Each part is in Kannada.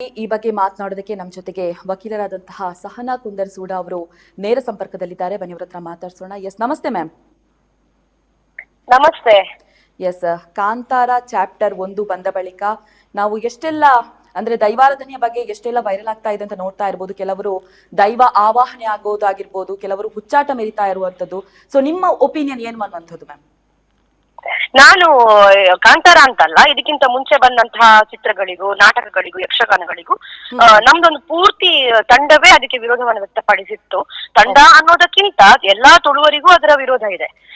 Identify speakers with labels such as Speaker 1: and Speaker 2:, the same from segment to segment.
Speaker 1: ಈ ಬಗ್ಗೆ ಮಾತನಾಡೋದಕ್ಕೆ ನಮ್ಮ ಜೊತೆಗೆ ವಕೀಲರಾದಂತಹ ಸಹನಾ ಕುಂದರ್ ಸೂಡ ಅವರು ನೇರ ಸಂಪರ್ಕದಲ್ಲಿದ್ದಾರೆ. ಬನ್ನಿ ಅವ್ರ ಹತ್ರ ಮಾತಾಡ್ಸೋಣ. ಎಸ್ ನಮಸ್ತೆ ಮ್ಯಾಮ್
Speaker 2: ನಮಸ್ತೆ.
Speaker 1: ಎಸ್ ಕಾಂತಾರ ಚಾಪ್ಟರ್ ಒಂದು ಬಂದ ಬಳಿಕ ನಾವು ಎಷ್ಟೆಲ್ಲ ಅಂದ್ರೆ ದೈವಾರಾಧನೆಯ ಬಗ್ಗೆ ಎಷ್ಟೆಲ್ಲ ವೈರಲ್ ಆಗ್ತಾ ಇದೆ ಅಂತ ನೋಡ್ತಾ ಇರ್ಬೋದು. ಕೆಲವರು ದೈವ ಆವಾಹನೆ ಆಗೋದಾಗಿರ್ಬೋದು ಕೆಲವರು ಹುಚ್ಚಾಟ ಮೆರಿತಾ ಇರುವಂತದ್ದು ಸೊ ನಿಮ್ಮ ಒಪಿನಿಯನ್ ಏನು ಅನ್ನುವಂಥದ್ದು ಮ್ಯಾಮ್
Speaker 2: ನಾನು ಕಾಂತಾರ ಅಂತಲ್ಲ ಇದಕ್ಕಿಂತ ಮುಂಚೆ ಬಂದಂತಹ ಚಿತ್ರಗಳಿಗೂ ನಾಟಕಗಳಿಗೂ ಯಕ್ಷಗಾನಗಳಿಗೂ ಆ, ನಮ್ದೊಂದು ಪೂರ್ತಿ ತಂಡವೇ ಅದಕ್ಕೆ ವಿರೋಧವನ್ನು ವ್ಯಕ್ತಪಡಿಸಿತ್ತು. ತಂಡ ಅನ್ನೋದಕ್ಕಿಂತ ಎಲ್ಲಾ ತುಳುವರಿಗೂ ಅದರ ವಿರೋಧ ಇದೆ.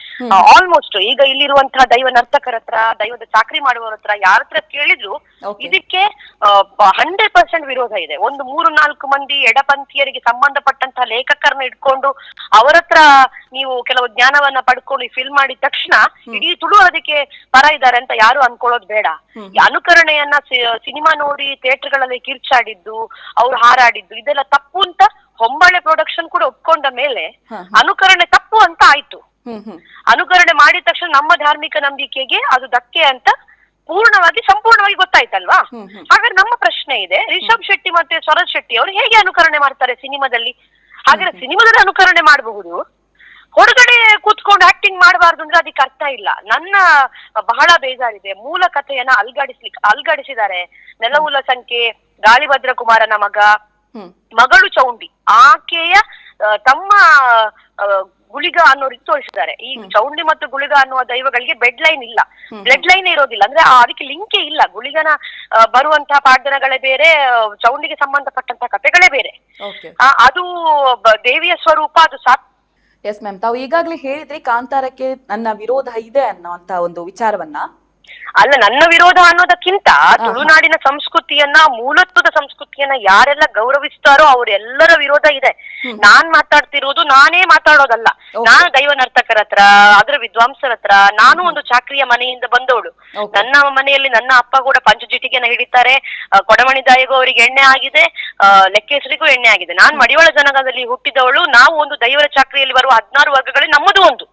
Speaker 2: ಆಲ್ಮೋಸ್ಟ್ ಈಗ ಇಲ್ಲಿರುವಂತಹ ದೈವ ನರ್ತಕರ ಹತ್ರ ದೈವದ ಚಾಕ್ರಿ ಮಾಡುವವರ ಹತ್ರ ಯಾರ ಹತ್ರ ಕೇಳಿದ್ರು. ಇದಕ್ಕೆ ಹಂಡ್ರೆಡ್ ಪರ್ಸೆಂಟ್ ವಿರೋಧ ಇದೆ. ಒಂದು ಮೂರು ನಾಲ್ಕು ಮಂದಿ ಎಡಪಂಥೀಯರಿಗೆ ಸಂಬಂಧಪಟ್ಟಂತಹ ಲೇಖಕರನ್ನ ಇಟ್ಕೊಂಡು ಅವರ ಹತ್ರ ನೀವು ಕೆಲವು ಜ್ಞಾನವನ್ನ ಪಡ್ಕೊಂಡು ಫಿಲ್ ಮಾಡಿದ ತಕ್ಷಣ ಇಡೀ ತುಳು ಅದಕ್ಕೆ ಪರ ಇದ್ದಾರೆ ಅಂತ ಯಾರು ಅನ್ಕೊಳ್ಳೋದು ಬೇಡ. ಈ ಅನುಕರಣೆಯನ್ನ ಸಿನಿಮಾ ನೋಡಿ ಥಿಯೇಟರ್ಗಳಲ್ಲಿ ಕಿರ್ಚಾಡಿದ್ದು ಅವ್ರು ಹಾರಾಡಿದ್ದು ಇದೆಲ್ಲ ತಪ್ಪು ಅಂತ ಹೊಂಬಾಳೆ ಪ್ರೊಡಕ್ಷನ್ ಕೂಡ ಒಪ್ಕೊಂಡ ಮೇಲೆ ಅನುಕರಣೆ ತಪ್ಪು ಅಂತ ಆಯ್ತು. ಅನುಕರಣೆ ಮಾಡಿದ ತಕ್ಷಣ ನಮ್ಮ ಧಾರ್ಮಿಕ ನಂಬಿಕೆಗೆ ಅದು ಧಕ್ಕೆ ಅಂತ ಪೂರ್ಣವಾಗಿ ಸಂಪೂರ್ಣವಾಗಿ ಗೊತ್ತಾಯ್ತಲ್ವಾ? ಹಾಗಾದ್ರೆ ನಮ್ಮ ಪ್ರಶ್ನೆ ಇದೆ. ರಿಷಬ್ ಶೆಟ್ಟಿ ಮತ್ತೆ ಸ್ವರಜ್ ಶೆಟ್ಟಿ ಅವರು ಹೇಗೆ ಅನುಕರಣೆ ಮಾಡ್ತಾರೆ ಸಿನಿಮಾದಲ್ಲಿ? ಹಾಗಾದ್ರೆ ಸಿನಿಮಾದಲ್ಲಿ ಅನುಕರಣೆ ಮಾಡಬಹುದು. ಹೊರಗಡೆ ಕೂತ್ಕೊಂಡು ಆಕ್ಟಿಂಗ್ ಮಾಡಬಾರ್ದು ಅಂದ್ರೆ ಅದಕ್ಕೆ ಅರ್ಥ ಇಲ್ಲ. ನನ್ನ ಬಹಳ ಬೇಜಾರಿದೆ. ಮೂಲ ಕಥೆಯನ್ನ ಅಲ್ಗಾಡಿಸ್ಲಿಕ್ಕೆ ಅಲ್ಗಾಡಿಸಿದ್ದಾರೆ. ನೆಲವುಲ ಸಂಖ್ಯೆ ಗಾಳಿಭದ್ರ ಕುಮಾರನ ಮಗ ಮಗಳು ಚೌಂಡಿ. ಆಕೆಯ ತಮ್ಮ ಗುಳಿಗ ಅನ್ನೋ ರೀತಿ ತೋರಿಸಿದ್ದಾರೆ. ಈ ಚೌಂಡಿ ಮತ್ತು ಗುಳಿಗ ಅನ್ನುವ ದೈವಗಳಿಗೆ ಬೆಡ್ ಲೈನ್ ಇಲ್ಲ. ಬ್ಲಡ್ ಲೈನ್ ಇರೋದಿಲ್ಲ. ಅಂದ್ರೆ ಆ ಅದಕ್ಕೆ ಲಿಂಕೆ ಇಲ್ಲ. ಗುಳಿಗನ ಬರುವಂತಹ ಪಾಠನಗಳೇ ಬೇರೆ ಚೌಂಡಿಗೆ ಸಂಬಂಧಪಟ್ಟಂತಹ ಕಥೆಗಳೇ ಬೇರೆ. ಅದು ದೇವಿಯ ಸ್ವರೂಪ ಅದು ಸಾತ್
Speaker 1: ಎಸ್ ಮ್ಯಾಮ್ ತಾವು ಈಗಾಗಲೇ ಹೇಳಿದ್ರಿ ಕಾಂತಾರಕ್ಕೆ ನನ್ನ ವಿರೋಧ ಇದೆ ಅನ್ನೋಂತ ಒಂದು ವಿಚಾರವನ್ನ.
Speaker 2: ಅಲ್ಲ ನನ್ನ ವಿರೋಧ ಅನ್ನೋದಕ್ಕಿಂತ ತುಳುನಾಡಿನ ಸಂಸ್ಕೃತಿಯನ್ನ ಮೂಲತ್ವದ ಸಂಸ್ಕೃತಿಯನ್ನ ಯಾರೆಲ್ಲ ಗೌರವಿಸ್ತಾರೋ ಅವರೆಲ್ಲರ ವಿರೋಧ ಇದೆ. ನಾನ್ ಮಾತಾಡ್ತಿರೋದು ನಾನೇ ಮಾತಾಡೋದಲ್ಲ. ನಾನು ದೈವ ನರ್ತಕರ ಹತ್ರ ಅದರ ವಿದ್ವಾಂಸರ ಹತ್ರ ನಾನು ಒಂದು ಚಾಕ್ರಿಯ ಮನೆಯಿಂದ ಬಂದವಳು. ನನ್ನ ಮನೆಯಲ್ಲಿ ನನ್ನ ಅಪ್ಪ ಕೂಡ ಪಂಚಜಿಟಿಗೆನ ಹಿಡಿತಾರೆ. ಕೊಡಮಣಿದಾಯಿಗೂ ಕೊಡಮಣಿ ದಾಯಿಗೂ ಅವರಿಗೆ ಎಣ್ಣೆ ಆಗಿದೆ. ಲೆಕ್ಕೇಸರಿಗೂ ಎಣ್ಣೆ ಆಗಿದೆ. ನಾನ್ ಮಡಿವಾಳ ಜನಾಂಗದಲ್ಲಿ ಹುಟ್ಟಿದವಳು. ನಾವು ಒಂದು ದೈವರ ಚಾಕ್ರಿಯಲ್ಲಿ ಬರುವ ಹದಿನಾರು ವರ್ಗಗಳೇ ನಮ್ಮದು ಒಂದು.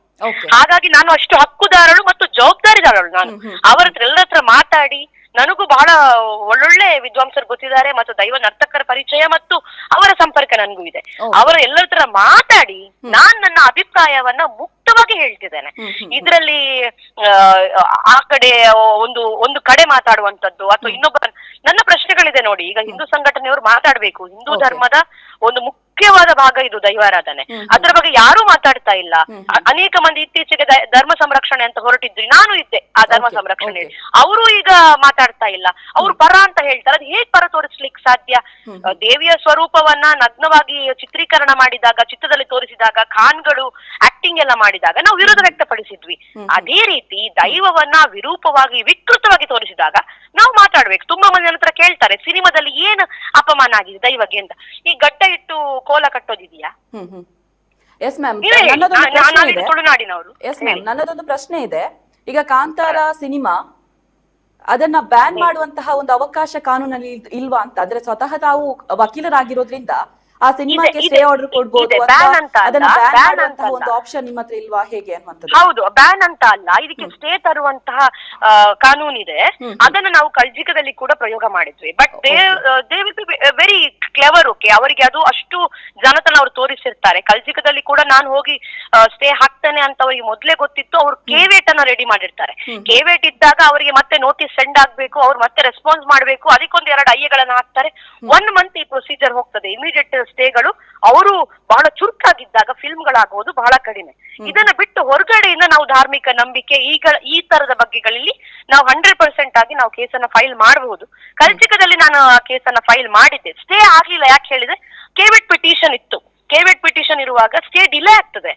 Speaker 2: ಹಾಗಾಗಿ ನಾನು ಅಷ್ಟು ಹಕ್ಕುದಾರಳು ಮತ್ತು ಜವಾಬ್ದಾರಿದಾರಳು ನಾನು. ಅವರ ಎಲ್ಲರತ್ರ ಎಲ್ಲರ ಹತ್ರ ಮಾತಾಡಿ ನನಗೂ ಬಹಳ ಒಳ್ಳೊಳ್ಳೆ ವಿದ್ವಾಂಸರು ಗೊತ್ತಿದ್ದಾರೆ ಮತ್ತು ದೈವ ನರ್ತಕರ ಪರಿಚಯ ಮತ್ತು ಅವರ ಸಂಪರ್ಕ ನನಗೂ ಇದೆ. ಅವರ ಎಲ್ಲರ ಹತ್ರ ಮಾತಾಡಿ ನಾನ್ ನನ್ನ ಅಭಿಪ್ರಾಯವನ್ನ ಮುಕ್ತವಾಗಿ ಹೇಳ್ತಿದ್ದೇನೆ. ಇದರಲ್ಲಿ ಆ ಕಡೆ ಒಂದು ಒಂದು ಕಡೆ ಮಾತಾಡುವಂತದ್ದು ಅಥವಾ ಇನ್ನೊಬ್ಬ ನನ್ನ ಪ್ರಶ್ನೆಗಳಿದೆ ನೋಡಿ. ಈಗ ಹಿಂದೂ ಸಂಘಟನೆಯವರು ಮಾತಾಡ್ಬೇಕು. ಹಿಂದೂ ಧರ್ಮದ ಒಂದು ಮುಖ್ಯವಾದ ಭಾಗ ಇದು ದೈವಾರಾಧನೆ. ಅದರ ಬಗ್ಗೆ ಯಾರು ಮಾತಾಡ್ತಾ ಇಲ್ಲ. ಅನೇಕ ಮಂದಿ ಇತ್ತೀಚೆಗೆ ಧರ್ಮ ಸಂರಕ್ಷಣೆ ಅಂತ ಹೊರಟಿದ್ರಿ. ನಾನು ಇದ್ದೆ ಆ ಧರ್ಮ ಸಂರಕ್ಷಣೆ ಅವರು ಈಗ ಮಾತಾಡ್ತಾ ಇಲ್ಲ. ಅವ್ರು ಪರ ಅಂತ ಹೇಳ್ತಾರೆ. ಅದು ಹೇಗ್ ಪರ ತೋರಿಸ್ಲಿಕ್ಕೆ ಸಾಧ್ಯ? ದೇವಿಯ ಸ್ವರೂಪವನ್ನ ನಗ್ನವಾಗಿ ಚಿತ್ರೀಕರಣ ಮಾಡಿದಾಗ ಚಿತ್ರದಲ್ಲಿ ತೋರಿಸಿದಾಗ ಖಾನ್ಗಳು ಆಕ್ಟಿಂಗ್ ಎಲ್ಲ ಮಾಡಿದಾಗ ನಾವು ವಿರೋಧ ವ್ಯಕ್ತಪಡಿಸಿದ್ವಿ. ಅದೇ ರೀತಿ ದೈವವನ್ನ ವಿರೂಪವಾಗಿ ವಿಕೃತವಾಗಿ ತೋರಿಸಿದಾಗ ನಾವು ಮಾತಾಡ್ಬೇಕು. ತುಂಬಾ ಮಂದಿ ನನ್ನ ಹತ್ರ ಕೇಳ್ತಾರೆ ಸಿನಿಮಾದಲ್ಲಿ ಏನು ಅಪಮಾನ ಆಗಿದೆ ದೈವಕ್ಕೆ ಅಂತ. ಈ ಗಡ್ಡ ಇಟ್ಟು ಕೋಲ ಕಟ್ಟೋದಿದೆಯಾ?
Speaker 1: ಮ್ಯಾಮ್
Speaker 2: ತುಳುನಾಡಿನವರು.
Speaker 1: ಎಸ್ ಮ್ಯಾಮ್ ನನ್ನದೊಂದು ಪ್ರಶ್ನೆ ಇದೆ. ಈಗ ಕಾಂತಾರ ಸಿನಿಮಾ ಅದನ್ನ ಬ್ಯಾನ್ ಮಾಡುವಂತಹ ಒಂದು ಅವಕಾಶ ಕಾನೂನಲ್ಲಿ ಇಲ್ವಾ ಅಂತ? ಅಂದ್ರೆ ಸ್ವತಃ ತಾವು ವಕೀಲರಾಗಿರೋದ್ರಿಂದ ಆ ಸಿನಿಮಾಕ್ಕೆ ಸ್ಟೇ ಆರ್ಡರ್ ಕೊಡ್ಬೋದು
Speaker 2: ಇದೆ. ಅಂತ
Speaker 1: ಅದನ್ನ ಬ್ಯಾನ್
Speaker 2: ಅಂತ
Speaker 1: ಒಂದು ಆಪ್ಷನ್ ನಿಮ್ಮ ಹತ್ರ ಇಲ್ವಾ? ಹೇಗೆ ಅನ್ನುವಂಥದ್ದು?
Speaker 2: ಹೌದು ಬ್ಯಾನ್ ಅಂತ ಅಲ್ಲ. ಇದಕ್ಕೆ ಸ್ಟೇ ತರುವಂತಹ ಕಾನೂನಿದೆ. ಅದನ್ನ ನಾವು ಕಲ್ಜಿಕದಲ್ಲಿ ಕೂಡ ಪ್ರಯೋಗ ಮಾಡಿದ್ವಿ. But they they will be very clever okay ಅವರಿಗೆ ಅದು ಅಷ್ಟು ಜನತನ ಅವ್ರು ತೋರಿಸಿರ್ತಾರೆ. ಕಲ್ಜಿಕದಲ್ಲಿ ಕೂಡ ನಾನು ಹೋಗಿ ಸ್ಟೇ ಹಾಕ್ತೇನೆ ಅಂತ ಅವರಿಗೆ ಮೊದ್ಲೇ ಗೊತ್ತಿತ್ತು. ಅವ್ರು ಕೇವೇಟ್ ಅನ್ನ ರೆಡಿ ಮಾಡಿರ್ತಾರೆ. ಕೇವೇಟ್ ಇದ್ದಾಗ ಅವರಿಗೆ ಮತ್ತೆ ನೋಟಿಸ್ ಸೆಂಡ್ ಆಗ್ಬೇಕು ಅವ್ರು ಮತ್ತೆ ರೆಸ್ಪಾನ್ಸ್ ಮಾಡ್ಬೇಕು. ಅದಕ್ಕೊಂದು ಎರಡು ಐಎಗಳನ್ನ ಹಾಕ್ತಾರೆ. ಒನ್ ಮಂತ್ ಈ ಪ್ರೊಸೀಜರ್ ಹೋಗ್ತದೆ. ಇಮಿಡಿಯೇಟ್ ಸ್ಟೇಗಳು ಅವರು ಬಹಳ ಚುರುಕಾಗಿದ್ದಾಗ ಫಿಲ್ಮ್ಗಳಾಗುವುದು ಬಹಳ ಕಡಿಮೆ. ಇದನ್ನ ಬಿಟ್ಟು ಹೊರಗಡೆಯಿಂದ ನಾವು ಧಾರ್ಮಿಕ ನಂಬಿಕೆ ಈಗ ಈ ತರದ ಬಗ್ಗೆಗಳಲ್ಲಿ ನಾವು ಹಂಡ್ರೆಡ್ ಪರ್ಸೆಂಟ್ ಆಗಿ ನಾವು ಕೇಸನ್ನ ಫೈಲ್ ಮಾಡಬಹುದು ಕಲ್ಚಿಕದಲ್ಲಿ ನಾನು ಆ ಕೇಸನ್ನ ಫೈಲ್ ಮಾಡಿದ್ದೆ. ಸ್ಟೇ ಆಗ್ಲಿಲ್ಲ ಯಾಕೆ ಹೇಳಿದ್ರೆ ಕೇವೆಟ್ ಪಿಟಿಷನ್ ಇತ್ತು. ಕೇವೆಟ್ ಪಿಟಿಷನ್ ಇರುವಾಗ ಸ್ಟೇ ಡಿಲೇ ಆಗ್ತದೆ.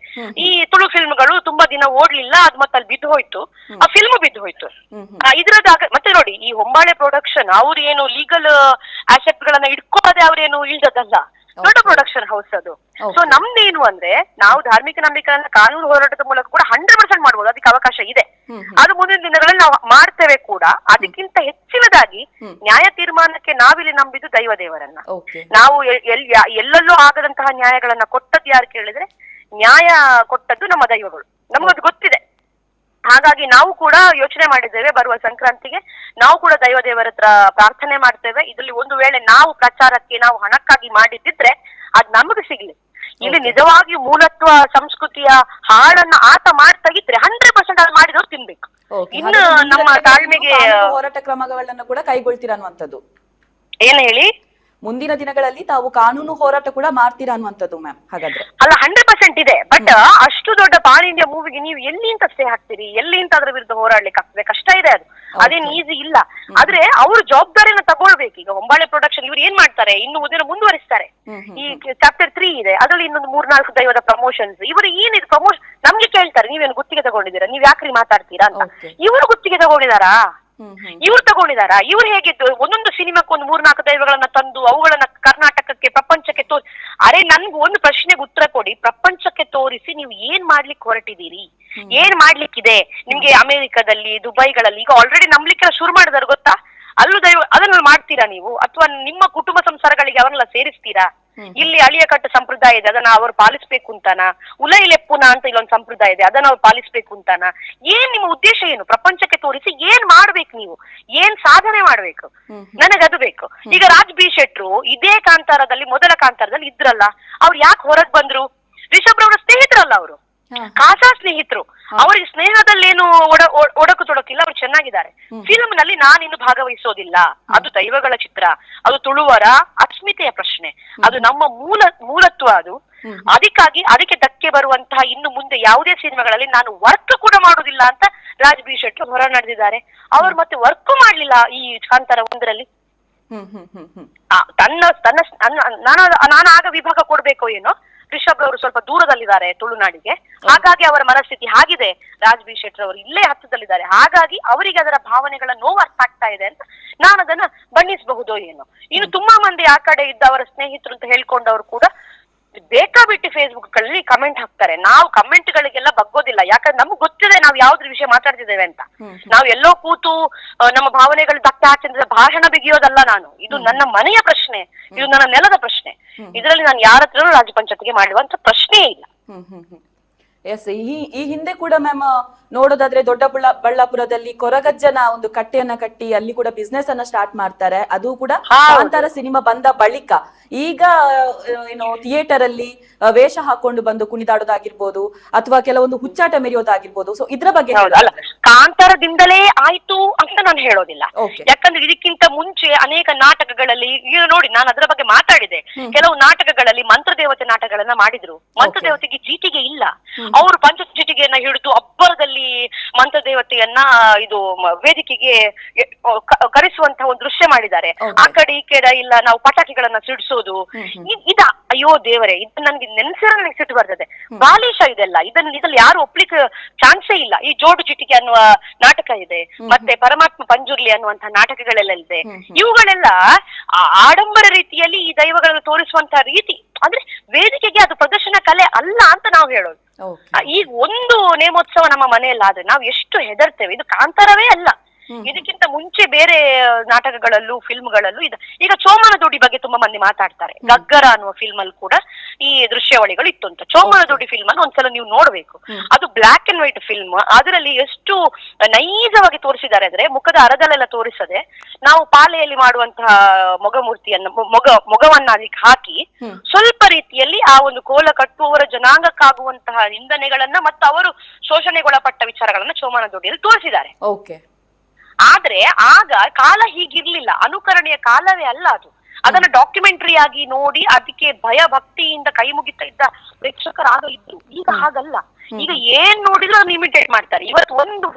Speaker 2: ಈ ತುಳು ಫಿಲ್ಮ್ಗಳು ತುಂಬಾ ದಿನ ಓಡ್ಲಿಲ್ಲ ಅದ್ ಮತ್ತೆ ಅಲ್ಲಿ ಬಿದ್ದು ಹೋಯ್ತು. ಆ ಫಿಲ್ಮ್ ಬಿದ್ದು ಹೋಯ್ತು. ಇದ್ರದಾಗ ಮತ್ತೆ ನೋಡಿ ಈ ಹೊಂಬಾಳೆ ಪ್ರೊಡಕ್ಷನ್ ಅವ್ರು ಏನು ಲೀಗಲ್ ಆಸೆಪ್ಟ್ ಗಳನ್ನ ಇಟ್ಕೋದೆ ಅವ್ರೇನು ಇಲ್ದದಲ್ಲ ದೊಡ್ಡ. ಪ್ರೊಡಕ್ಷನ್ ಹೌಸ್ ಅದು. ಸೊ ನಮ್ದೇನು ಅಂದ್ರೆ ನಾವು ಧಾರ್ಮಿಕ ನಂಬಿಕೆಗಳನ್ನ ಕಾನೂನು ಹೋರಾಟದ ಮೂಲಕ ಕೂಡ ಹಂಡ್ರೆಡ್ ಪರ್ಸೆಂಟ್ ಮಾಡ್ಬೋದು. ಅದಕ್ಕೆ ಅವಕಾಶ ಇದೆ. ಅದು ಮುಂದಿನ ದಿನಗಳಲ್ಲಿ ನಾವು ಮಾಡ್ತೇವೆ ಕೂಡ. ಅದಕ್ಕಿಂತ ಹೆಚ್ಚಿನದಾಗಿ ನ್ಯಾಯ ತೀರ್ಮಾನಕ್ಕೆ ನಾವಿಲ್ಲಿ ನಂಬಿದ್ದು ದೈವ ದೇವರನ್ನ. ನಾವು ಎಲ್ಲೆಲ್ಲೂ ಆಗದಂತಹ ನ್ಯಾಯಗಳನ್ನ ಕೊಟ್ಟದ್ದು ಯಾರು ಕೇಳಿದ್ರೆ ನ್ಯಾಯ ಕೊಟ್ಟದ್ದು ನಮ್ಮ ದೈವಗಳು. ನಮಗದು ಗೊತ್ತಿದೆ. ಹಾಗಾಗಿ ನಾವು ಕೂಡ ಯೋಚನೆ ಮಾಡಿದ್ದೇವೆ ಬರುವ ಸಂಕ್ರಾಂತಿಗೆ. ನಾವು ಕೂಡ ದೈವ ದೇವರ ಹತ್ರ ಪ್ರಾರ್ಥನೆ ಮಾಡ್ತೇವೆ. ಇದರಲ್ಲಿ ಒಂದು ವೇಳೆ ನಾವು ಪ್ರಚಾರಕ್ಕೆ ನಾವು ಹಣಕ್ಕಾಗಿ ಮಾಡಿದ್ದಿದ್ರೆ ಅದ್ ನಮಗೆ ಸಿಗ್ಲಿ. ಇಲ್ಲಿ ನಿಜವಾಗಿ ಮೂಲತ್ವ ಸಂಸ್ಕೃತಿಯ ಹಾಡನ್ನ ಆತ ಮಾಡ್ತಾ ಇದ್ರೆ ಹಂಡ್ರೆಡ್ ಪರ್ಸೆಂಟ್ ಅದು ಮಾಡಿದವ್ರು ತಿನ್ಬೇಕು.
Speaker 1: Okay.
Speaker 2: ಇನ್ನು
Speaker 1: ಹಾಗಾದ್ರೆ
Speaker 2: ನಮ್ಮ ತಾಳ್ಮೆಗೆ
Speaker 1: ಕಾನೂನು ಹೋರಾಟ ಕ್ರಮಗಳನ್ನ ಕೂಡ ಕೈಗೊಳ್ತೀರಾ ಅನ್ನುವಂಥದ್ದು.
Speaker 2: ಏನ್ ಹೇಳಿ?
Speaker 1: ಮುಂದಿನ ದಿನಗಳಲ್ಲಿ ತಾವು ಕಾನೂನು ಹೋರಾಟ ಕೂಡ ಮಾಡ್ತೀರಾ ಅನ್ನುವಂಥದ್ದು ಮ್ಯಾಮ್ ಹಾಗಾದ್ರೆ?
Speaker 2: ಅಲ್ಲ ಹಂಡ್ರೆಡ್ ಪರ್ಸೆಂಟ್ ಇದೆ. ಬಟ್ ಅಷ್ಟು ದೊಡ್ಡ ಪಾನ್ ಇಂಡಿಯಾ ಮೂವಿಗೆ ನೀವು ಎಲ್ಲಿಂದ ಸ್ಟೇ ಹಾಕ್ತೀರಿ ಎಲ್ಲಿಂದ ಅದ್ರ ವಿರುದ್ಧ ಹೋರಾಡ್ಲಿಕ್ಕೆ ಆಗ್ತದೆ. ಕಷ್ಟ ಇದೆ ಅದು. ಅದೇನು ಈಸಿ ಇಲ್ಲ. ಆದ್ರೆ ಅವ್ರು ಜವಾಬ್ದಾರಿನ ತಗೊಳ್ಬೇಕು. ಈಗ ಹೊಂಬಾಳೆ ಪ್ರೊಡಕ್ಷನ್ ಇವ್ರು ಏನ್ ಮಾಡ್ತಾರೆ? ಇನ್ನು ಮುಂದಿನ ಮುಂದುವರಿಸ್ತಾರೆ. ಈ ಚಾಪ್ಟರ್ ತ್ರೀ ಇದೆ. ಅದ್ರಲ್ಲಿ ಇನ್ನೊಂದು ಮೂರ್ನಾಲ್ಕು ದೈವದ ಪ್ರಮೋಷನ್ಸ್ ಇವರು ಏನಿದೆ ಪ್ರಮೋಷನ್ ನಮ್ಗೆ ಕೇಳ್ತಾರೆ. ನೀವೇನು ಗುತ್ತಿಗೆ ತಗೊಂಡಿದ್ದೀರಾ? ನೀವ್ ಯಾಕ್ರಿ ಮಾತಾಡ್ತೀರಾ ಅಂತ. ಇವರು ಗುತ್ತಿಗೆ ತಗೊಂಡಿದಾರಾ ಇವ್ರು ತಗೊಂಡಿದಾರ? ಇವ್ರು ಹೇಗಿದ್ದು? ಒಂದೊಂದು ಸಿನಿಮಾಕ್ಕೆ ಒಂದು ಮೂರ್ನಾಲ್ಕು ದೈವಗಳನ್ನ ತಂದು ಅವುಗಳನ್ನ ಕರ್ನಾಟಕಕ್ಕೆ ಪ್ರಪಂಚಕ್ಕೆ ತೋರಿ ಅರೆ ನನ್ಗೆ ಒಂದು ಪ್ರಶ್ನೆಗೆ ಉತ್ತರ ಕೊಡಿ. ಪ್ರಪಂಚಕ್ಕೆ ತೋರಿಸಿ ನೀವು ಏನ್ ಮಾಡ್ಲಿಕ್ಕೆ ಹೊರಟಿದ್ದೀರಿ ಏನ್ ಮಾಡ್ಲಿಕ್ಕಿದೆ? ನಿಮ್ಗೆ ಅಮೆರಿಕದಲ್ಲಿ ದುಬೈಗಳಲ್ಲಿ ಈಗ ಆಲ್ರೆಡಿ ನಂಬ್ಲಿಕ್ಕೆ ಶುರು ಮಾಡಿದಾರೆ ಗೊತ್ತಾ? ಅಲ್ಲೂ ದೈವ ಅದನ್ನ ಮಾಡ್ತೀರಾ ನೀವು? ಅಥವಾ ನಿಮ್ಮ ಕುಟುಂಬ ಸಂಸಾರಗಳಿಗೆ ಅವನ್ನೆಲ್ಲ ಸೇರಿಸ್ತೀರಾ? ಇಲ್ಲಿ ಅಳಿಯ ಕಟ್ಟ ಸಂಪ್ರದಾಯ ಇದೆ ಅದನ್ನ ಅವರು ಪಾಲಿಸ್ಬೇಕು ಅಂತಾನ? ಉಲೈ ಲೆಪ್ಪುನ ಅಂತ ಇಲ್ಲೊಂದು ಸಂಪ್ರದಾಯ ಇದೆ ಅದನ್ನ ಅವ್ರು ಪಾಲಿಸ್ಬೇಕು ಅಂತಾನ? ಏನ್ ನಿಮ್ಮ ಉದ್ದೇಶ ಏನು? ಪ್ರಪಂಚಕ್ಕೆ ತೋರಿಸಿ ಏನ್ ಮಾಡ್ಬೇಕು ನೀವು? ಏನ್ ಸಾಧನೆ ಮಾಡ್ಬೇಕು?
Speaker 1: ನನಗದು
Speaker 2: ನನಗೆ ಅದು ಬೇಕು. ಈಗ ರಾಜ್ ಬಿ ಶೆಟ್ರು ಇದೇ ಕಾಂತಾರದಲ್ಲಿ ಮೊದಲ ಕಾಂತಾರದಲ್ಲಿ ಇದ್ರಲ್ಲ ಅವ್ರು ಯಾಕೆ ಹೊರಗ್ ಬಂದ್ರು? ರಿಷಬ್ ರವರ ಸ್ನೇಹಿತರಲ್ಲ ಅವರು. ಖಾಸಾ ಸ್ನೇಹಿತರು ಅವರಿಗೆ ಸ್ನೇಹದಲ್ಲಿ ಏನು ಒಡಕು ತೊಡಕಿಲ್ಲ ಅವ್ರು ಚೆನ್ನಾಗಿದ್ದಾರೆ. ಫಿಲ್ಮ್ನಲ್ಲಿ ನಾನಿನ್ನು ಭಾಗವಹಿಸೋದಿಲ್ಲ. ಅದು ದೈವಗಳ ಚಿತ್ರ ಅದು ತುಳುವರ ಅಸ್ಮಿತೆಯ ಪ್ರಶ್ನೆ. ಅದು ನಮ್ಮ ಮೂಲ ಮೂಲತ್ವ ಅದು. ಅದಕ್ಕಾಗಿ ಅದಕ್ಕೆ ಧಕ್ಕೆ ಬರುವಂತಹ ಇನ್ನು ಮುಂದೆ ಯಾವುದೇ ಸಿನಿಮಾಗಳಲ್ಲಿ ನಾನು ವರ್ಕ್ ಕೂಡ ಮಾಡುದಿಲ್ಲ ಅಂತ ರಾಜ್ ಬಿ ಶೆಟ್ರು ಹೊರ ನಡೆದಿದ್ದಾರೆ. ಅವರು ಮತ್ತೆ ವರ್ಕ್ ಮಾಡ್ಲಿಲ್ಲ ಈ ಕಾಂತಾರ ಒಂದರಲ್ಲಿ.
Speaker 1: ಹ್ಮ್ ಹ್ಮ್ ಹ್ಮ್ ಹ್ಮ್.
Speaker 2: ತನ್ನ ತನ್ನ ನಾನು ನಾನು ಆಗ ವಿಭಾಗ ಕೊಡ್ಬೇಕೋ ಏನೋ? ರಿಷಬ್ ಅವರು ಸ್ವಲ್ಪ ದೂರದಲ್ಲಿದ್ದಾರೆ ತುಳುನಾಡಿಗೆ. ಹಾಗಾಗಿ ಅವರ ಮನಸ್ಥಿತಿ ಹಾಗಿದೆ. ರಾಜ್ ಬಿ ಶೆಟ್ರ್ ಅವರು ಇಲ್ಲೇ ಹತ್ತದಲ್ಲಿದ್ದಾರೆ ಹಾಗಾಗಿ ಅವರಿಗೆ ಅದರ ಭಾವನೆಗಳ ನೋವು ಅರ್ಥ ಆಗ್ತಾ ಇದೆ ಅಂತ ನಾನು ಅದನ್ನ ಬಣ್ಣಿಸಬಹುದು ಏನೋ. ಇನ್ನು ತುಂಬಾ ಮಂದಿ ಆ ಕಡೆ ಇದ್ದ ಅವರ ಸ್ನೇಹಿತರು ಅಂತ ಹೇಳ್ಕೊಂಡವರು ಕೂಡ ಬೇಕಾಬಿಟ್ಟು ಫೇಸ್ಬುಕ್ ಅಲ್ಲಿ ಕಮೆಂಟ್ ಹಾಕ್ತಾರೆ. ನಾವು ಕಮೆಂಟ್ ಗಳಿಗೆಲ್ಲ ಬಗ್ಗೋದಿಲ್ಲ. ಯಾಕಂದ್ರೆ ನಮ್ಗೆ ಗೊತ್ತಿದೆ ನಾವು ಯಾವ್ದ್ರ ವಿಷಯ ಮಾತಾಡ್ತಿದ್ದೇವೆ ಅಂತ. ನಾವು ಎಲ್ಲೋ ಕೂತು ನಮ್ಮ ಭಾವನೆಗಳು ದಟ್ಟ ಹಾಕಿದ್ರೆ ಭಾಷಣ ಬಿಗಿಯೋದಲ್ಲ ನಾನು. ಇದು ನನ್ನ ಮನೆಯ ಪ್ರಶ್ನೆ. ಇದು ನನ್ನ ನೆಲದ ಪ್ರಶ್ನೆ. ಇದರಲ್ಲಿ ನಾನು ಯಾರ ಹತ್ರನೂ ರಾಜ್ಯ ಪಂಚಾಯತ್ಗೆ ಮಾಡುವಂತ ಪ್ರಶ್ನೆಯೇ ಇಲ್ಲ.
Speaker 1: ಎಸ್ ಈ ಈ ಹಿಂದೆ ಕೂಡ ಮ್ಯಾಮ್ ನೋಡೋದಾದ್ರೆ ದೊಡ್ಡ ಬಳ್ಳಾಪುರದಲ್ಲಿ ಕೊರಗಜ್ಜನ ಒಂದು ಕಟ್ಟೆಯನ್ನ ಕಟ್ಟಿ ಅಲ್ಲಿ ಕೂಡ ಬಿಸ್ನೆಸ್ ಅನ್ನ ಸ್ಟಾರ್ಟ್ ಮಾಡ್ತಾರೆ. ಅದು ಕೂಡ. ಕಾಂತಾರ ಸಿನಿಮಾ ಬಂದ ಬಳಿಕ. ಈಗ ಏನು ಥಿಯೇಟರ್ ಅಲ್ಲಿ ವೇಷ ಹಾಕೊಂಡು ಬಂದು ಕುಣಿದಾಡೋದಾಗಿರ್ಬೋದು ಅಥವಾ ಕೆಲವೊಂದು ಹುಚ್ಚಾಟ ಮೆರೆಯೋದಾಗಿರ್ಬೋದು. ಸೊ ಇದ್ರ ಬಗ್ಗೆ
Speaker 2: ಕಾಂತಾರದಿಂದಲೇ ಆಯ್ತು ಅಂತ ನಾನು ಹೇಳೋದಿಲ್ಲ. ಯಾಕಂದ್ರೆ ಇದಕ್ಕಿಂತ ಮುಂಚೆ ಅನೇಕ ನಾಟಕಗಳಲ್ಲಿ ಈಗ ನೋಡಿ ನಾನು ಅದರ ಬಗ್ಗೆ ಮಾತಾಡಿದೆ. ಕೆಲವು ನಾಟಕಗಳಲ್ಲಿ ಮಂತ್ರದೇವತೆ ನಾಟಕಗಳನ್ನ ಮಾಡಿದ್ರು. ಮಂತ್ರದೇವತೆಗೆ ಚೀಟಿಗೆ ಇಲ್ಲ. ಅವರು ಪಂಚ ಚೀಟಿಗೆಯನ್ನ ಹಿಡಿದು ಅಬ್ಬರದಲ್ಲಿ ಮಂತ್ರದೇವತೆಯನ್ನ ಇದು ಮ- ವೇದಿಕೆಗೆ ಕರೆಸುವಂತಹ ಒಂದು ದೃಶ್ಯ ಮಾಡಿದ್ದಾರೆ. ಆ ಕಡೆ ಈ ಕಡೆ ಇಲ್ಲ ನಾವು ಪಟಾಕಿಗಳನ್ನ ಸಿಡಿಸೋದು. ಇದ ಅಯ್ಯೋ ದೇವರೇ ಇದು ನನ್ಗೆ ನೆನ್ಸಿರೋ ನನಗೆ ಸಿಟ್ಟು ಬರ್ತದೆ. ಬಾಲಿಶ ಇದೆಲ್ಲ ಇದನ್ನ ಇದ್ರಲ್ಲಿ ಯಾರು ಒಪ್ಲಿಕ್ಕೆ ಚಾನ್ಸೇ ಇಲ್ಲ. ಈ ಜೋಡು ಚಿಟಿಕೆ ಅನ್ನುವ ನಾಟಕ ಇದೆ. ಮತ್ತೆ ಪರಮಾತ್ಮ ಪಂಜುರ್ಲಿ ಅನ್ನುವಂತಹ ನಾಟಕಗಳೆಲ್ಲ ಇದೆ. ಇವುಗಳೆಲ್ಲ ಆ- ಆಡಂಬರ ರೀತಿಯಲ್ಲಿ ಈ ದೈವಗಳನ್ನು ತೋರಿಸುವಂತಹ ರೀತಿ. ಅಂದ್ರೆ ವೇದಿಕೆಗೆ ಅದು ಪ್ರದರ್ಶನ ಕಲೆ ಅಲ್ಲ ಅಂತ ನಾವು ಹೇಳೋದು. ಈಗ ಒಂದು ನೇಮೋತ್ಸವ ನಮ್ಮ ಮನೆಯಲ್ಲಾದ್ರೆ ನಾವು ಎಷ್ಟು ಹೆದರ್ತೇವೆ? ಇದು ಕಾಂತಾರವೇ ಅಲ್ಲ. ಇದಕ್ಕಿಂತ ಮುಂಚೆ ಬೇರೆ ನಾಟಕಗಳಲ್ಲೂ ಫಿಲ್ಮ್ಗಳಲ್ಲೂ ಇದೆ ಈಗ ಚೋಮನ ದುಡಿ ಬಗ್ಗೆ ತುಂಬಾ ಮಂದಿ ಮಾತಾಡ್ತಾರೆ. ಗಗ್ಗರ ಅನ್ನುವ ಫಿಲ್ಮ್ ಅಲ್ಲಿ ಕೂಡ ಈ ದೃಶ್ಯಾವಳಿಗಳು ಇತ್ತು ಅಂತ ಚೋಮನ ದುಡಿ ಫಿಲ್ಮ್ ಅನ್ನು ಒಂದ್ಸಲ ನೀವು ನೋಡ್ಬೇಕು. ಅದು ಬ್ಲಾಕ್ ಅಂಡ್ ವೈಟ್ ಫಿಲ್ಮ್ ಅದರಲ್ಲಿ ಎಷ್ಟು ನೈಜವಾಗಿ ತೋರಿಸಿದ್ದಾರೆ ಅಂದ್ರೆ ಮುಖದ ಅರದಲ್ಲೆಲ್ಲ ತೋರಿಸದೆ ನಾವು ಪಾಲೆಯಲ್ಲಿ ಮಾಡುವಂತಹ ಮೊಗಮೂರ್ತಿಯನ್ನು ಮೂರ್ತಿಯನ್ನು ಮೊಗ ಮೊಗವನ್ನ ಅದಕ್ಕೆ ಹಾಕಿ ಸ್ವಲ್ಪ ರೀತಿಯಲ್ಲಿ ಆ ಒಂದು ಕೋಲ ಕಟ್ಟುವವರ ಜನಾಂಗಕ್ಕಾಗುವಂತಹ ನಿಂದನೆಗಳನ್ನ ಮತ್ತು ಅವರು ಶೋಷಣೆಗೊಳಪಟ್ಟ ವಿಚಾರಗಳನ್ನ ಚೋಮನ ದುಡಿಯಲ್ಲಿ ತೋರಿಸಿದ್ದಾರೆ.
Speaker 1: ಓಕೆ.
Speaker 2: ಆದ್ರೆ ಆಗ ಕಾಲ ಹೀಗಿರ್ಲಿಲ್ಲ. ಅನುಕರಣೆಯ ಕಾಲವೇ ಅಲ್ಲ ಅದು. ಅದನ್ನ ಡಾಕ್ಯುಮೆಂಟರಿ ಆಗಿ ನೋಡಿ ಅದಕ್ಕೆ ಭಯ ಭಕ್ತಿಯಿಂದ ಕೈ ಮುಗಿತಾ ಇದ್ದ ಪ್ರೇಕ್ಷಕರಾಗ ಇದ್ರು. ಈಗ ಹಾಗಲ್ಲ. ಈಗ ಏನ್ ನೋಡಿದ್ರು ಅದನ್ನ ಇಮಿಟೇಟ್ ಮಾಡ್ತಾರೆ. ಇವತ್ತು ಒಂದು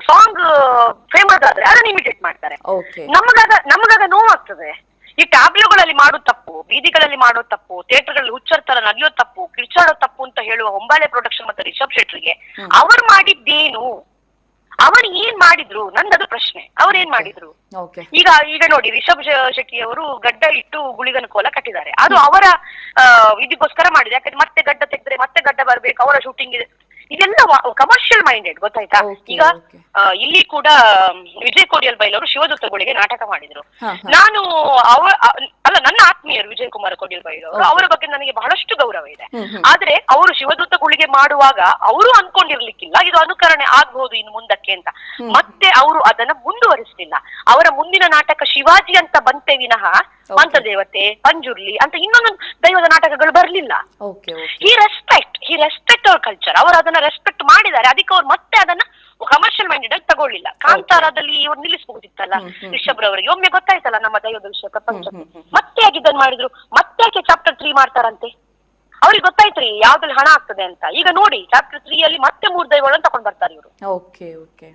Speaker 2: ಸಾಂಗ್ ಫೇಮಸ್ ಆದ್ರೆ ಅದನ್ನ ಇಮಿಟೇಟ್ ಮಾಡ್ತಾರೆ. ನಮಗಾಗ ನಮಗಾಗ ನೋವಾಗ್ತದೆ. ಈ ಟ್ಯಾಬ್ಲೋಗಳಲ್ಲಿ ಮಾಡೋ ತಪ್ಪು ಬೀದಿಗಳಲ್ಲಿ ಮಾಡೋ ತಪ್ಪು ಥಿಯೇಟರ್ಗಳಲ್ಲಿ ಹುಚ್ಚರ್ ತರ ನಲಿಯೋ ತಪ್ಪು ಕಿರ್ಚಾಡೋ ತಪ್ಪು ಅಂತ ಹೇಳುವ ಹೊಂಬಾಳೆ ಪ್ರೊಡಕ್ಷನ್ ಮತ್ತೆ ರಿಷಬ್ ಶೆಟ್ರಿಗೆ ಅವ್ರು ಮಾಡಿದ್ದೇನು? ಅವರು ಏನ್ ಮಾಡಿದ್ರು? ನಂದದು ಪ್ರಶ್ನೆ. ಅವ್ರೇನ್ ಏನ್ ಮಾಡಿದ್ರು? ಈಗ ಈಗ ನೋಡಿ ರಿಷಬ್ ಶೆಟ್ಟಿಯವರು ಶೆಟ್ಟಿ ಅವರು ಗಡ್ಡ ಇಟ್ಟು ಗುಳಿಗನ ಕೋಲ ಕಟ್ಟಿದ್ದಾರೆ. ಅದು ಅವರ ಇದಕ್ಕೋಸ್ಕರ ಮಾಡಿದೆ. ಯಾಕಂದ್ರೆ ಮತ್ತೆ ಗಡ್ಡ ತೆಗೆದ್ರೆ ಮತ್ತೆ ಗಡ್ಡ ಬರ್ಬೇಕು ಅವರ ಶೂಟಿಂಗ್ ಇದೆ. ಇದೆಲ್ಲ ಕಮರ್ಷಿಯಲ್ ಮೈಂಡೆಡ್ ಗೊತ್ತಾಯ್ತಾ? ಈಗ ಇಲ್ಲಿ ಕೂಡ ವಿಜಯ್ ಕೋಡಿಯಲ್ ಬೈಲ್ ಶಿವದತ್ತಗಳಿಗೆ ನಾಟಕ ಮಾಡಿದ್ರು. ನಾನು ಅವ ಅಲ್ಲ ನನ್ನ ಆತ್ಮೀಯ ಆತ್ಮೀಯರು ವಿಜಯ್ ಕುಮಾರ್ ಕೊಡಿಲ್ಬೈಲ್ ಅವರು ಅವರ ಬಗ್ಗೆ ನನಗೆ ಬಹಳಷ್ಟು ಗೌರವ ಇದೆ. ಆದ್ರೆ ಅವರು ಶಿವದೂತ ಗುಳಿಗೆ ಮಾಡುವಾಗ ಅವರು ಅನ್ಕೊಂಡಿರ್ಲಿಕ್ಕಿಲ್ಲ. ಇದು ಅನುಕರಣೆ ಆಗ್ಬಹುದು ಇನ್ನು ಮುಂದಕ್ಕೆ ಅಂತ. ಮತ್ತೆ ಅವರು ಅದನ್ನ ಮುಂದುವರಿಸಲಿಲ್ಲ. ಅವರ ಮುಂದಿನ ನಾಟಕ ಶಿವಾಜಿ ಅಂತ ಬಂತೆ ವಿನಃ ದೇವತೆ ಪಂಜುರ್ಲಿ ಅಂತ ಇನ್ನೊಂದು ದೈವದ ನಾಟಕಗಳು ಬರ್ಲಿಲ್ಲ. He respect he respect our culture ಅವರು ಅದನ್ನ ರೆಸ್ಪೆಕ್ಟ್ ಮಾಡಿದ್ದಾರೆ. ಅದಕ್ಕೆ ಅವ್ರು ಮತ್ತೆ ಅದನ್ನ ಕಮರ್ಷಿಯಲ್ ಮೈಂಡೆಡ್ ಆಗಿ ತಗೊಳ್ಳಿಲ್ಲ. ಕಾಂತಾರದಲ್ಲಿ ಇವ್ರು ನಿಲ್ಲಿಸಬಹುದಿತ್ತಲ್ಲ ರಿಷಬ್ರವರಿಗೆ ಒಮ್ಮೆ ಗೊತ್ತಾಯ್ತಲ್ಲ ನಮ್ಮ ದೈವದ ವಿಷಯ ಪ್ರಪಂಚ ಮತ್ತೆ ಯಾಕೆ ಇದನ್ನ ಮಾಡಿದ್ರು? ಮತ್ತೆ ಯಾಕೆ ಚಾಪ್ಟರ್ ತ್ರೀ ಮಾಡ್ತಾರಂತೆ? ಅವ್ರಿಗೆ ಗೊತ್ತಾಯ್ತ್ರಿ ಯಾವ್ದ್ರಲ್ಲಿ ಹಣ ಆಗ್ತದೆ ಅಂತ. ಈಗ ನೋಡಿ ಚಾಪ್ಟರ್ ತ್ರೀ ಅಲ್ಲಿ ಮತ್ತೆ ಮೂರ್ ದೈವಗಳನ್ನು ತಕೊಂಡ್ ಬರ್ತಾರೆ ಇವರು.
Speaker 1: ಓಕೆ ಓಕೆ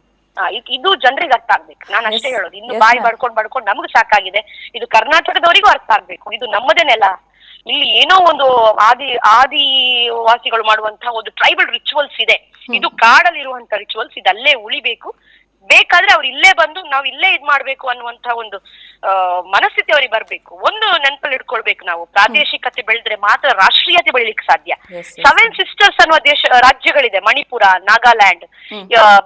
Speaker 2: ಇದು ಜನರಿಗೆ ಅರ್ಥ ಆಗ್ಬೇಕು. ನಾನು ಅಷ್ಟೇ
Speaker 1: Yes.
Speaker 2: ಹೇಳೋದು. ಇನ್ನು
Speaker 1: Yes,
Speaker 2: ಬಾಯಿ
Speaker 1: ma'am.
Speaker 2: ಬಡ್ಕೊಂಡ್ ಬಡ್ಕೊಂಡ್ ನಮ್ಗೆ ಸಾಕಾಗಿದೆ. ಇದು ಕರ್ನಾಟಕದವರಿಗೂ ಅರ್ಥ ಆಗ್ಬೇಕು. ಇದು ನಮ್ಮದೇನೆಲ್ಲ? ನೆಲ ಇಲ್ಲಿ ಏನೋ ಒಂದು ಆದಿ ಆದಿವಾಸಿಗಳು ಮಾಡುವಂತಹ ಒಂದು ಟ್ರೈಬಲ್ ರಿಚುವಲ್ಸ್ ಇದೆ. ಇದು ಕಾಡಲ್ಲಿರುವಂತ ರಿಚುವಲ್ಸ್ ಇದಲ್ಲೇ ಉಳಿಬೇಕು. ಬೇಕಾದ್ರೆ ಅವ್ರು ಇಲ್ಲೇ ಬಂದು ನಾವು ಇಲ್ಲೇ ಇದ್ ಮಾಡ್ಬೇಕು ಅನ್ನುವಂತ ಒಂದು ಮನಸ್ಥಿತಿ ಅವ್ರಿಗೆ ಬರ್ಬೇಕು. ಒಂದು ನೆನಪಲ್ಲಿ ಇಟ್ಕೊಳ್ಬೇಕು ನಾವು. ಪ್ರಾದೇಶಿಕತೆ ಬೆಳೆದ್ರೆ ಮಾತ್ರ ರಾಷ್ಟ್ರೀಯತೆ ಬೆಳಿಲಿಕ್ಕೆ ಸಾಧ್ಯ. ಸೆವೆನ್ ಸಿಸ್ಟರ್ಸ್ ಅನ್ನುವ ದೇಶ ರಾಜ್ಯಗಳಿದೆ ಮಣಿಪುರ ನಾಗಾಲ್ಯಾಂಡ್.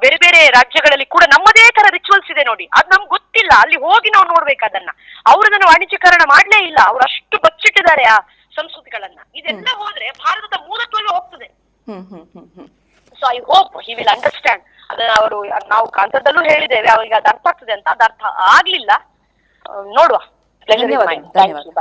Speaker 2: ಬೇರೆ ಬೇರೆ ರಾಜ್ಯಗಳಲ್ಲಿ ಕೂಡ ನಮ್ಮದೇ ತರ ರಿಚುವಲ್ಸ್ ಇದೆ ನೋಡಿ. ಅದ್ ನಮ್ಗೆ ಗೊತ್ತಿಲ್ಲ. ಅಲ್ಲಿ ಹೋಗಿ ನಾವು ನೋಡ್ಬೇಕು ಅದನ್ನ. ಅವ್ರದನ್ನ ವಾಣಿಜ್ಯೀಕರಣ ಮಾಡ್ಲೇ ಇಲ್ಲ. ಅವ್ರು ಅಷ್ಟು ಬಚ್ಚಿಟ್ಟಿದ್ದಾರೆ ಆ ಸಂಸ್ಕೃತಿಗಳನ್ನ. ಇದೆಲ್ಲ ಹೋದ್ರೆ ಭಾರತದ ಮೂಲತ್ವವೇ ಹೋಗ್ತದೆ. So I hope he will understand ಅದನ್ನ ಅವರು ನಾವು ಕಾಂತದಲ್ಲೂ ಹೇಳಿದ್ದೇವೆ ಅವರಿಗೆ ಅದು ಅರ್ಥ ಆಗ್ತದೆ ಅಂತ ಅದು ಅರ್ಥ ಆಗ್ಲಿಲ್ಲ. ನೋಡುವ.
Speaker 1: ಧನ್ಯವಾದ.